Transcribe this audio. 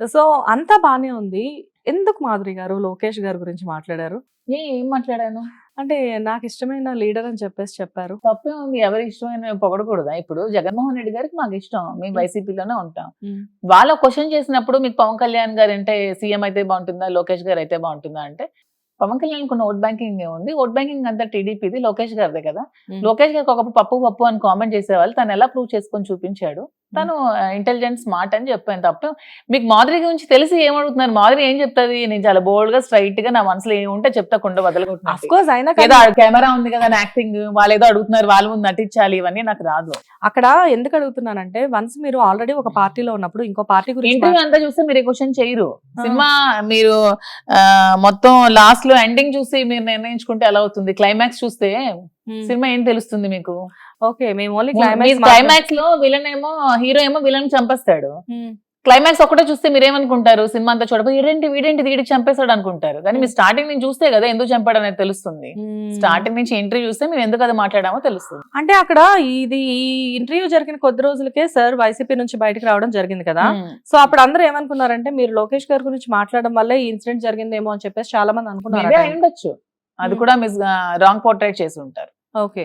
So అంతా బానే ఉంది. ఎందుకు మాధురి గారు లోకేష్ గారి గురించి మాట్లాడారు? ఏ మాట్లాడాను? అంటే నాకు ఇష్టమైన లీడర్ అని చెప్పేసి చెప్పారు. తప్పే ఉంది. ఎవరి ఇష్టమైన పొగడకూడదా? ఇప్పుడు జగన్మోహన్ రెడ్డి గారికి మాకు ఇష్టం. మేము వైసీపీలోనే ఉంటాం. వాళ్ళ క్వశ్చన్ చేసినప్పుడు మీకు పవన్ కళ్యాణ్ గారు అంటే సీఎం అయితే బాగుంటుందా? లోకేష్ గారు అయితే బాగుంటుందా అంటే పవన్ కళ్యాణ్ కొన్ని ఓట్ బ్యాంకింగ్ ఉంది. ఓట్ బ్యాంకింగ్ అంతా టీడీపీది లోకేష్ గారిదే కదా. లోకేష్ గారికి ఒకప్పుడు పప్పు పప్పు అని కామెంట్ చేసేవాళ్ళు. తను ఎలా ప్రూవ్ చేసుకొని చూపించాడు? తను ఇంటెలిజెంట్ స్మార్ట్ అని చెప్పాను తప్ప మీకు మాధురి గురించి తెలిసి ఏమడుగుతున్నారు? మాధురి ఏం చెప్తుంది? నేను చాలా బోల్డ్గా స్ట్రైట్గా నా మనసులో ఏముంటే చెప్తా కొండ అఫ్ వదలకుంటున్నాను కోర్స్ అయినా ఏదో కెమెరా ఉంది కదా యాక్టింగ్ వాళ్ళు ఏదో అడుగుతున్నారు వాళ్ళ ముందు నటించాలి ఇవన్నీ నాకు రాదు. అక్కడ ఎందుకు అడుగుతున్నానంటే వన్స్ మీరు ఆల్రెడీ ఒక పార్టీలో ఉన్నప్పుడు ఇంకో పార్టీ గురించి ఇంటర్వ్యూ అంతా చూస్తే మీరు క్వశ్చన్ చేయరు. సినిమా మీరు మొత్తం లాస్ట్లో ఎండింగ్ చూసి మీరు నిర్ణయించుకుంటే ఎలా అవుతుంది? క్లైమాక్స్ చూస్తే సినిమా ఏం తెలుస్తుంది మీకు? ఓకే మేము ఓన్లీ క్లైమాక్స్ క్లైమాక్స్లో విలన్ ఏమో హీరో ఏమో విలన్ చంపేస్తాడు. Hmm. క్లైమాక్స్ ఒకటే చూస్తే మీరేమనుకుంటారు? సినిమా అంతా చూడబోయి వీడేంటి వీడేంటి వీడికి చంపేశాడు అనుకుంటారు. కానీ మీరు స్టార్టింగ్ నుంచి చూస్తే కదా ఎందుకు చంపాడు అనేది తెలుస్తుంది. స్టార్టింగ్ నుంచి ఎంట్రీ చూస్తే మేము ఎందుకు అది మాట్లాడామో తెలుస్తుంది. అంటే అక్కడ ఇది ఈ ఇంటర్వ్యూ జరిగిన కొద్ది రోజులకే సార్ వైసీపీ నుంచి బయటకు రావడం జరిగింది కదా. సో అప్పుడు అందరూ ఏమనుకున్నారంటే మీరు లోకేష్ గారి గురించి మాట్లాడడం వల్ల ఈ ఇన్సిడెంట్ జరిగిందేమో అని చెప్పేసి చాలా మంది అనుకున్నారు ఉండొచ్చు. అది కూడా మిస్ రాంగ్ పోర్ట్రేట్ చేసి ఉంటారు. ఓకే